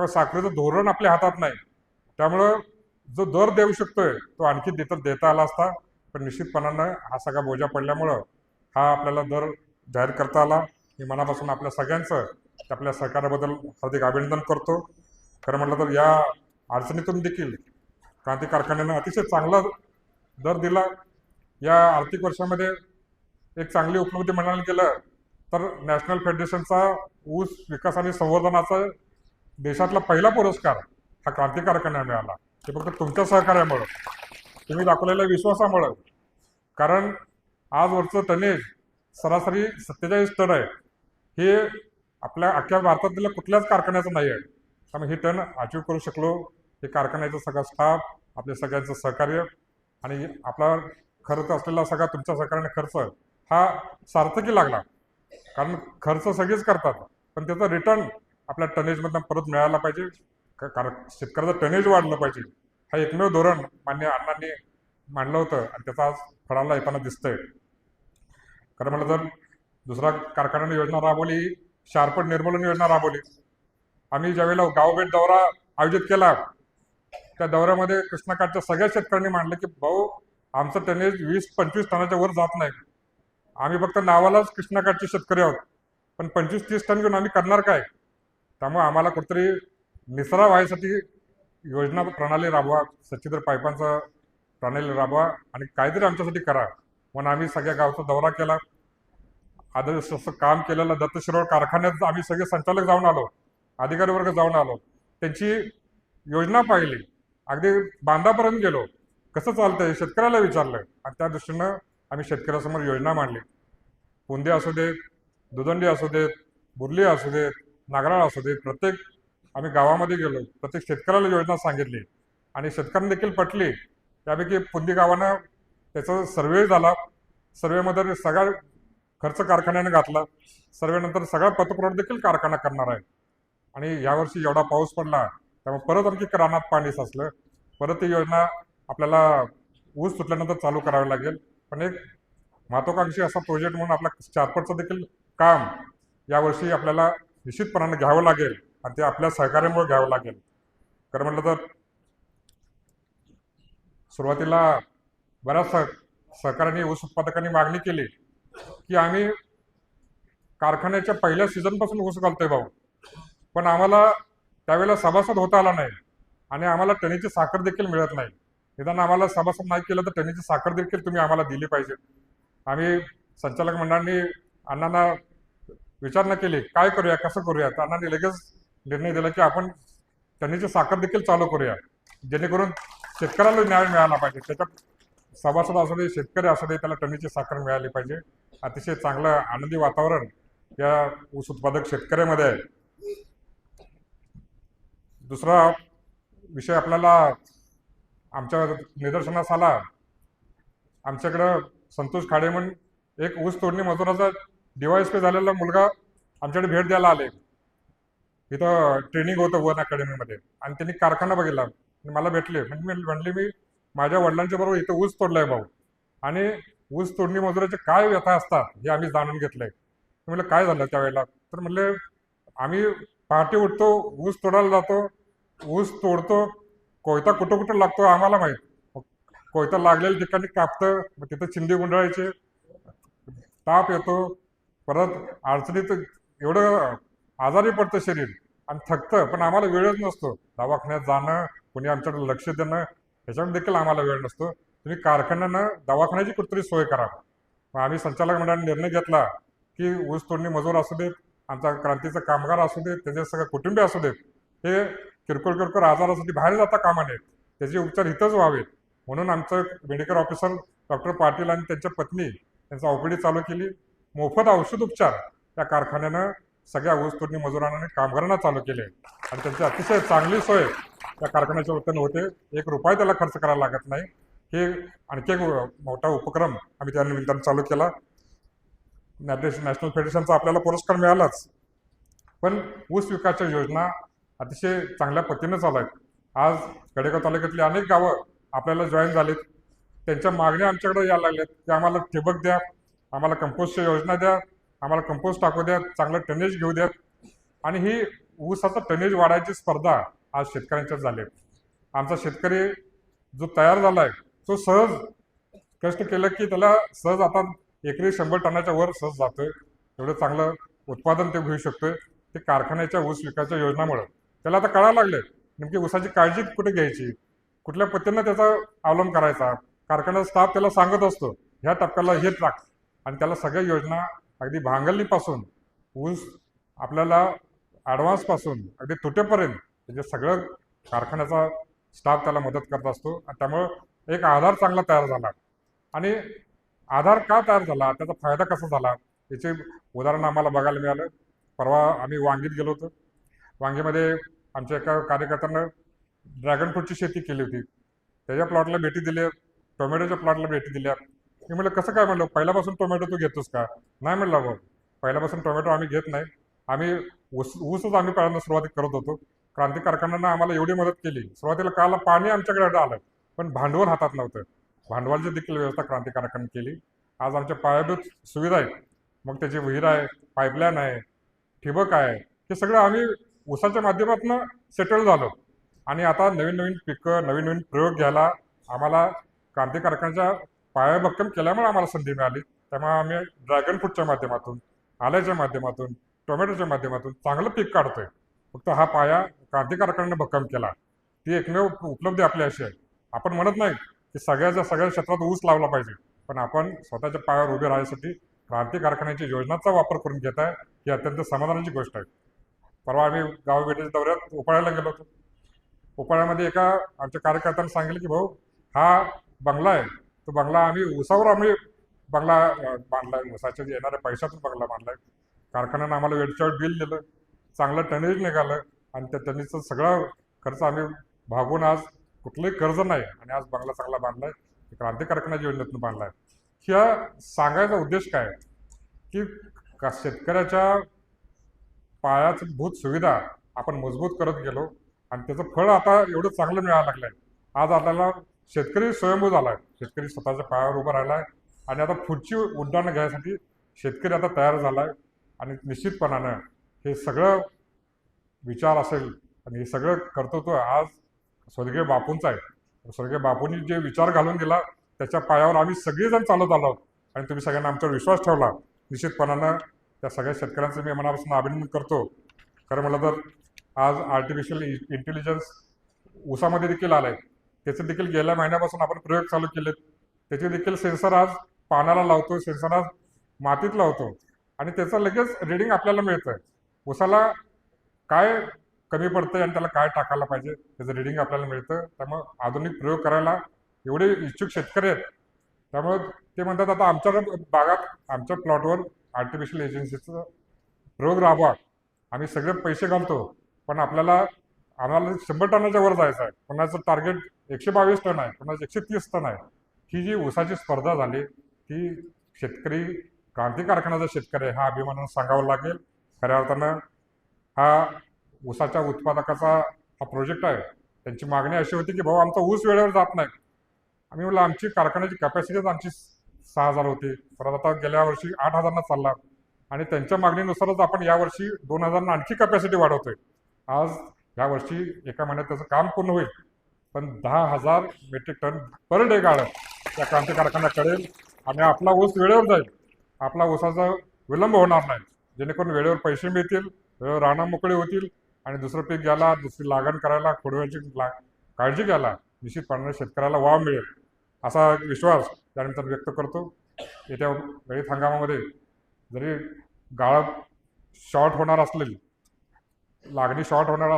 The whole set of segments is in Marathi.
किंवा साखरेचं धोरण आपल्या हातात नाही. त्यामुळं जो दर देऊ शकतोय तो आणखी देता देता आला असता पण निश्चितपणानं हा सगळा बोजा पडल्यामुळं हा आपल्याला दर जाहीर करता आला. मी मनापासून आपल्या सगळ्यांचं आपल्या सहकार्याबद्दल हार्दिक अभिनंदन करतो. खरं म्हटलं तर या अडचणीतून देखील क्रांती कारखान्यानं अतिशय चांगला दर दिला. या आर्थिक वर्षामध्ये एक चांगली उपलब्धी म्हणायला गेलं तर नॅशनल फेडरेशनचा ऊस विकास आणि संवर्धनाचा देशातला पहिला पुरस्कार हा क्रांती मिळाला. ते फक्त तुमच्या सहकार्यामुळं. तुम्ही दाखवलेल्या विश्वासामुळं. कारण आजवरचं टनेज सरासरी सत्तेचाळीस टन आहे. हे आपल्या अख्ख्या भारतातल्या कुठल्याच कारखान्याचं नाही आहे त्यामुळे हे टन अचीव करू शकलो. हे कारखान्याचा सगळा स्टाफ आपल्या सगळ्यांचं सहकार्य आणि आपला खर्च असलेला सगळा तुमच्या सहकार्याने खर्च हा सार्थकी लागला. कारण खर्च सगळेच करतात. पण त्याचा रिटर्न आपल्या टनेजमधनं परत मिळायला पाहिजे. क- कारण शेतकऱ्याचं टनेज वाढलं पाहिजे. हा एकमेव धोरण मान्य अण्णांनी मांडलं होतं आणि त्याचा आज फळाला येताना दिसतंय. खरं म्हटलं तर दुसरा कारखान्याने योजना राबवली शार्पट निर्मूलन योजना राबवली. आम्ही ज्यावेळेला गावभेट दौरा आयोजित केला त्या दौऱ्यामध्ये कृष्णाकाठच्या सगळ्या शेतकऱ्यांनी मांडलं की भाऊ आमचं टनेज वीस पंचवीस टनाच्या वर जात नाही. आम्ही फक्त नावालाच कृष्णाकाठचे शेतकरी आहोत. पण पंचवीस तीस टन घेऊन आम्ही करणार काय? त्यामुळे आम्हाला कुठेतरी निसरा व्हायसाठी योजना प्रणाली राबवा सच्छिद्र पाईपांचा प्रणाली राबवा आणि काहीतरी आमच्यासाठी करा. म्हणून आम्ही सगळ्या गावचा दौरा केला. आदर्श असं काम केलेलं दत्तशिरोळ कारखान्यात आम्ही सगळे संचालक जाऊन आलो अधिकारी वर्ग जाऊन आलो. त्यांची योजना पाहिली. अगदी बांधापर्यंत गेलो. कसं चालतंय शेतकऱ्याला विचारलं आणि त्या दृष्टीनं आम्ही शेतकऱ्यासमोर योजना मांडली. पुंदे असू देत दुदंडी असू देत बुरली असू देत नागराळ असू दे म्हणजे प्रत्येक आम्ही गावामध्ये गेलो प्रत्येक शेतकऱ्याला योजना सांगितली आणि शेतकऱ्यांना देखील पटली. त्यापैकी पुंदी गावानं त्याचा सर्वे झाला. सर्वेमध्ये सगळा खर्च कारखान्याने घातला. सर्वेनंतर सगळा पतपुरवठा देखील कारखाना करणार आहे. आणि यावर्षी एवढा पाऊस पडला त्यामुळे परत आणखी रानात पाणी साचलं. परत ती योजना आपल्याला ऊस सुटल्यानंतर चालू करावी लागेल. पण एक महत्वाकांक्षी असा प्रोजेक्ट म्हणून आपला चारपटचं देखील काम यावर्षी आपल्याला निश्चितपणाने घ्यावं लागेल आणि ते आपल्या सहकार्यामुळे घ्यावं लागेल. खरं म्हटलं तर सुरुवातीला बऱ्याच सह सहकार्याने ऊस उत्पादकांनी मागणी केली की आम्ही कारखान्याच्या पहिल्या सीझनपासून ऊस घालतोय भाऊ. पण आम्हाला त्यावेळेला सभासद होता आला नाही आणि आम्हाला टनीची साखर देखील मिळत नाही. निदान आम्हाला सभासद नाही केलं तर टनीची साखर देखील तुम्ही आम्हाला दिली पाहिजे. आम्ही संचालक मंडळांनी अण्णांना विचारणा केली काय करूया कसं करूया? तर अण्णांनी लगेच निर्णय दिला की आपण टनीची साखर देखील चालू करूया. जेणेकरून शेतकऱ्याला न्याय मिळाला पाहिजे. त्याच्यात सभासद असू दे शेतकरी असू दे त्याला टनीची साखर मिळाली पाहिजे. अतिशय चांगलं आनंदी वातावरण या ऊस उत्पादक शेतकऱ्यामध्ये आहे. दुसरा विषय आपल्याला आमच्या निदर्शनास आला. आमच्याकडं संतोष खाडे म्हणून एक ऊस तोडणी मजुराचा डीवायएसपी झालेला मुलगा आमच्याकडे भेट द्यायला आले. इथं ट्रेनिंग होतं वन अकॅडमीमध्ये आणि त्यांनी कारखाना बघितला. मला भेटले. म्हणजे मी म्हणले मी माझ्या वडिलांच्या बरोबर इथं ऊस तोडलाय भाऊ. आणि ऊस तोडणी मजुराचे काय व्यथा असतात हे आम्ही जाणून घेतलंय. मी म्हणलं काय झालं त्यावेळेला? तर म्हणले आम्ही पहाटे उठतो ऊस तोडायला जातो. ऊस तोडतो. कोयता कुठं कुठं लागतो आम्हाला माहीत. कोयता लागलेल्या ठिकाणी कापतं. मग तिथं चिंदी गुंडाळायचे. ताप येतो. परत अडचणीत एवढं आजारी पडतं शरीर आणि थकतं पण आम्हाला वेळच नसतो. दवाखान्यात जाणं कोणी आमच्याकडे लक्ष देणं ह्याच्यावर देखील आम्हाला वेळ नसतो. तुम्ही कारखान्यानं दवाखान्याची कुठतरी सोय करा. मग आम्ही संचालक मंडळाने निर्णय घेतला की ऊस तोडणी मजूर असू देत आमचा क्रांतीचा कामगार असू देत त्याचे सगळं कुटुंबीय असू देत हे किरकोळ किरकोळ आजारासाठी बाहेर जाता कामा नयेत. त्याचे उपचार इथंच व्हावेत. म्हणून आमचं मेडिकल ऑफिसर डॉक्टर पाटील आणि त्यांच्या पत्नी त्यांचा औपडी चालू केली. मोफत औषध उपचार त्या कारखान्यानं सगळ्या ऊस तोडणी मजुरांना कामगारांना चालू केले. आणि त्यांची अतिशय चांगली सोय त्या कारखान्याच्या वतीनं होते. एक रुपया त्याला खर्च करायला लागत नाही. हे आणखी एक मोठा उपक्रम आम्ही त्या निमित्तानं चालू केला. नॅशनल नॅशनल फेडरेशनचा आपल्याला पुरस्कार मिळालाच. पण ऊस विकासच्या योजना अतिशय चांगल्या पद्धतीनं चालू आहेत. आज कडेगाव तालुक्यातली अनेक गावं आपल्याला जॉईन झालीत. त्यांच्या मागण्या आमच्याकडे यायला लागल्यात. की आम्हाला ठिबक द्या आम्हाला कंपोस्टच्या योजना द्या आम्हाला कंपोस्ट टाकू द्या चांगलं टनेज घेऊ द्यात आणि ही ऊसाचं टनेज वाढायची स्पर्धा आज शेतकऱ्यांच्यात झाली आहे. आमचा शेतकरी जो तयार झाला आहे तो सहज कष्ट केलं की त्याला सहज आता एकरी शंभर टनाच्या वर सहज जातोय. एवढं चांगलं उत्पादन ते घेऊ शकतोय. ते कारखान्याच्या ऊस विकायच्या योजनामुळे. त्याला आता कळायला लागले नेमकी ऊसाची काळजी कुठे घ्यायची? कुठल्या पद्धतीनं त्याचा अवलंब करायचा? कारखान्याचा स्टाफ त्याला सांगत असतो ह्या टप्प्याला हे टाक. आणि त्याला सगळ्या योजना अगदी भांगलणीपासून ऊस आपल्याला ॲडव्हान्सपासून अगदी तुटेपर्यंत म्हणजे सगळं कारखान्याचा स्टाफ त्याला मदत करत असतो. आणि त्यामुळं एक आधार चांगला तयार झाला. आणि आधार का तयार झाला? त्याचा फायदा कसा झाला? याचे उदाहरण आम्हाला बघायला मिळालं. परवा आम्ही वांगीत गेलो होतो. वांगीमध्ये आमच्या एका कार्यकर्त्यानं ड्रॅगन फ्रूटची शेती केली होती. त्याच्या प्लॉटला भेटी दिल्या. टोमॅटोच्या प्लॉटला भेटी दिल्या. मी म्हणलं कसं काय म्हणलं? पहिल्यापासून टोमॅटो तू घेतोस का? नाही म्हणलं बघ पहिल्यापासून टोमॅटो आम्ही घेत नाही. आम्ही ऊस ऊसच आम्ही पहिल्यांदा सुरुवात करत होतो. क्रांती कारखान्यानं आम्हाला एवढी मदत केली. सुरुवातीला काला पाणी आमच्याकडे आलं पण भांडवल हातात नव्हतं. भांडवलची देखील व्यवस्था क्रांती कारखान्याने केली. आज आमच्या पायाभूत सुविधा आहेत. मग त्याची विहीर आहे पाईपलाईन आहे ठिबक आहे. हे सगळं आम्ही ऊसाच्या माध्यमातून सेटल झालो. आणि आता नवीन नवीन पिकं नवीन नवीन प्रयोग घ्यायला आम्हाला क्रांती कारखान्याच्या पायाभक्कम केल्यामुळे आम्हाला संधी मिळाली. त्यामुळे आम्ही ड्रॅगन फ्रूटच्या माध्यमातून आल्याच्या माध्यमातून टोमॅटोच्या माध्यमातून चांगलं पीक काढतोय. फक्त हा पाया क्रांती कारखान्याने भक्कम केला. ती एकमेव उपलब्धी आपली अशी आहे. आपण म्हणत नाही की सगळ्याच्या सगळ्या क्षेत्रात ऊस लावला पाहिजे. पण आपण स्वतःच्या पायावर उभे राहण्यासाठी क्रांती कारखान्याच्या योजनांचा वापर करून घेत आहे. ही अत्यंत समाधानाची गोष्ट आहे. परवा आम्ही गावभेटीच्या दौऱ्यात उपाळ्याला गेलो होतो. उपाळ्यामध्ये एका आमच्या कार्यकर्त्यांनी सांगितलं की भाऊ हा बंगला आहे. तो बंगला आम्ही उसावर आम्ही बंगला बांधलाय. उसाच्या येणाऱ्या पैशातून बंगला बांधलाय. कारखान्यानं आम्हाला वेळच्या वेळ बिल दिलं. चांगलं टनेज निघालं. आणि त्या टनेजचा सगळा खर्च आम्ही भागून आज कुठलंही कर्ज नाही. आणि आज बंगला चांगला बांधलाय. क्रांती कारखान्याच्या योजनेतून बांधलाय. ह्या सांगायचा उद्देश काय? आहे? की का- शेतकऱ्याच्या पायाची भूत सुविधा आपण मजबूत करत गेलो. आणि त्याचं फळ आता एवढं चांगलं मिळायला लागलंय. आज आपल्याला शेतकरी स्वयंभू झालाय. शेतकरी स्वतःच्या पायावर उभा आहे आणि आता पुढची उड्डाणं घ्यायसाठी शेतकरी आता तयार झाला आहे आणि निश्चितपणानं हे सगळं विचार असेल आणि हे सगळं कर्तृत्व आज स्वर्गीय बापूंचं आहे. स्वर्गीय बापूंनी जे विचार घालून दिला त्याच्या पायावर आम्ही सगळेजण चालत आलो आणि तुम्ही सगळ्यांना आमच्यावर विश्वास ठेवला. निश्चितपणानं त्या सगळ्या शेतकऱ्यांचं मी मनापासून अभिनंदन करतो. खरं म्हटलं तर आज आर्टिफिशियल इंटेलिजन्स ऊसामध्ये देखील आलंय. त्याचे देखील गेल्या महिन्यापासून आपण प्रयोग चालू केलेत. त्याचे देखील सेन्सर आज पानाला लावतो सेन्सर आज मातीत लावतो. आणि त्याचं लगेच रिडिंग आपल्याला मिळतं उसाला काय कमी पडतंय आणि त्याला काय टाकायला पाहिजे त्याचं रिडिंग आपल्याला मिळतं. त्यामुळे आधुनिक प्रयोग करायला एवढे इच्छुक शेतकरी आहेत. त्यामुळे ते म्हणतात आता आमच्या भागात आमच्या प्लॉटवर आर्टिफिशियल एजन्सीचं प्रयोग राबवा. आम्ही सगळे पैसे घालतो पण आपल्याला आम्हाला शंभर टनाच्या वर जायचं आहे. कोणाचं टार्गेट एकशे बावीस टन आहे कोणाचं एकशे तीस टन आहे. ही जी ऊसाची स्पर्धा झाली ती शेतकरी क्रांती कारखान्याचा शेतकरी आहे हा अभिमानानं सांगावं लागेल. खऱ्या अर्थानं हा ऊसाच्या उत्पादकाचा हा प्रोजेक्ट आहे. त्यांची मागणी अशी होती की भाऊ आमचा ऊस वेळेवर जात नाही. आम्ही म्हटलं आमची कारखान्याची कॅपॅसिटीच आमची सहा हजार होती. परत आता गेल्या वर्षी आठ हजारना चालला. आणि त्यांच्या मागणीनुसारच आपण यावर्षी दोन हजारना आणखी कॅपॅसिटी वाढवतोय. आज या वर्षी एका महिन्यात त्याचं काम पूर्ण होईल. पण दहा हजार मेट्रिक टन पर डे गाळं त्या क्रांती कळेल आणि आपला ऊस वेळेवर जाईल. आपला ऊसाचा विलंब होणार नाही. जेणेकरून वेळेवर पैसे मिळतील वेळेवर राहणं मोकळे होतील आणि दुसरं पीक घ्यायला दुसरी लागण करायला खोडव्याची ला काळजी घ्यायला निश्चितपणाने शेतकऱ्याला वाव मिळेल. असा विश्वास त्यानंतर व्यक्त करतो. येत्या गळीत हंगामामध्ये जरी गाळप शॉर्ट होणार असलेली लागणी शॉर्ट होणार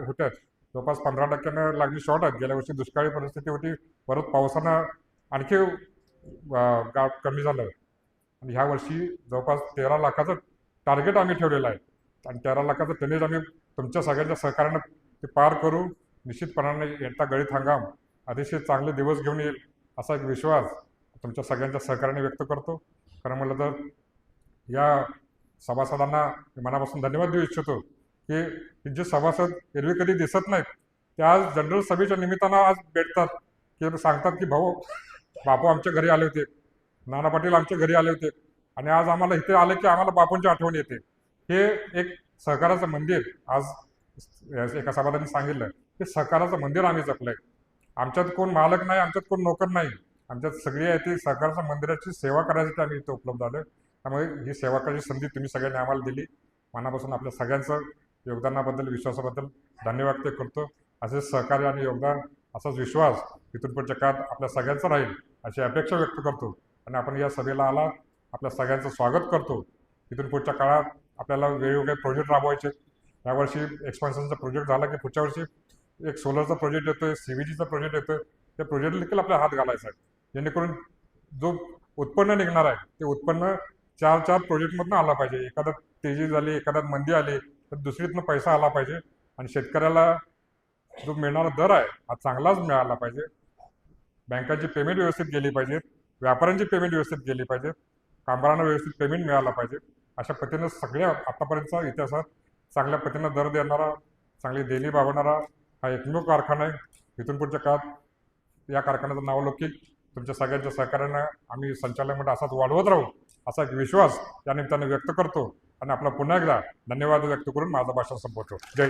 होत्या. जवळपास पंधरा टक्क्यानं लागणी शॉर्ट आहेत. गेल्या वर्षी दुष्काळी परिस्थिती होती. परत पावसानं आणखी अं, कमी झालं आणि ह्या वर्षी जवळपास तेरा लाखाचं टार्गेट आम्ही ठेवलेलं आहे. आणि तेरा लाखाचं टनेज आम्ही तुमच्या सगळ्यांच्या सहकार्यानं ते पार करू. निश्चितपणाने येता गळीत हंगाम. अतिशय चांगले दिवस घेऊन येईल असा एक विश्वास तुमच्या सगळ्यांच्या सहकार्याने व्यक्त करतो. खरं म्हटलं तर या सभासदांना मनापासून धन्यवाद देऊ इच्छितो. की हे जे सभासद एरवी कधी दिसत नाहीत ते आज जनरल सभेच्या निमित्तानं आज भेटतात. की सांगतात की भाऊ बापू आमच्या घरी आले होते. नाना पाटील आमच्या घरी आले होते. आणि आज आम्हाला इथे आले की आम्हाला बापूंची आठवण येते. हे एक सहकाराचं मंदिर आज एका सभासदांनी सांगितलं हे सहकाराचं मंदिर आम्ही जपलंय. आमच्यात कोण मालक नाही आमच्यात कोण नोकर नाही. आमच्यात सगळी आहे ती सहकाराच्या मंदिराची सेवा करायसाठी आम्ही इथे उपलब्ध आलो त्यामुळे ही सेवा करायची संधी तुम्ही सगळ्यांनी आम्हाला दिली. मनापासून आपल्या सगळ्यांचं योगदानाबद्दल विश्वासाबद्दल धन्यवाद व्यक्त करतो. असे सहकार्य आणि योगदान असाच विश्वास इथून पुढच्या काळात आपल्या सगळ्यांचा राहील अशी अपेक्षा व्यक्त करतो. आणि आपण या सभेला आला आपल्या सगळ्यांचं स्वागत करतो. इथून पुढच्या काळात आपल्याला वेगवेगळे प्रोजेक्ट राबवायचे. यावर्षी एक्सपान्शनचा प्रोजेक्ट झाला की पुढच्या वर्षी एक सोलरचा प्रोजेक्ट येतोय सीव्हीजीचा प्रोजेक्ट येतोय. त्या प्रोजेक्ट देखील आपल्या हात घालायचा आहे. जेणेकरून जो उत्पन्न निघणार आहे ते उत्पन्न चार चार प्रोजेक्टमधनं आला पाहिजे. एखाद्यात तेजी झाली एखाद्यात मंदी आली तर दुसरीतनं पैसा आला पाहिजे. आणि शेतकऱ्याला जो मिळणारा दर आहे हा चांगलाच मिळाला पाहिजे. बँकांची पेमेंट व्यवस्थित गेली पाहिजे व्यापाऱ्यांची पेमेंट व्यवस्थित गेली पाहिजे कामगारांना व्यवस्थित पेमेंट मिळाला पाहिजे. अशा पद्धतीनं सगळ्या आतापर्यंतचा इतिहासात चांगल्या पद्धतीनं दर देणारा चांगली देणी बाबणारा हा एकमेव कारखाना आहे. इथून पुढच्या काळात या कारखान्याचं नावलौकिक तुमच्या सगळ्यांच्या सहकार्यानं आम्ही संचालक मंडळ असाच वाढवत राहू असा एक विश्वास या निमित्तानं व्यक्त करतो. आणि आपला पुन्हा एकदा धन्यवाद व्यक्त करून माझा भाषण संपवतो. जय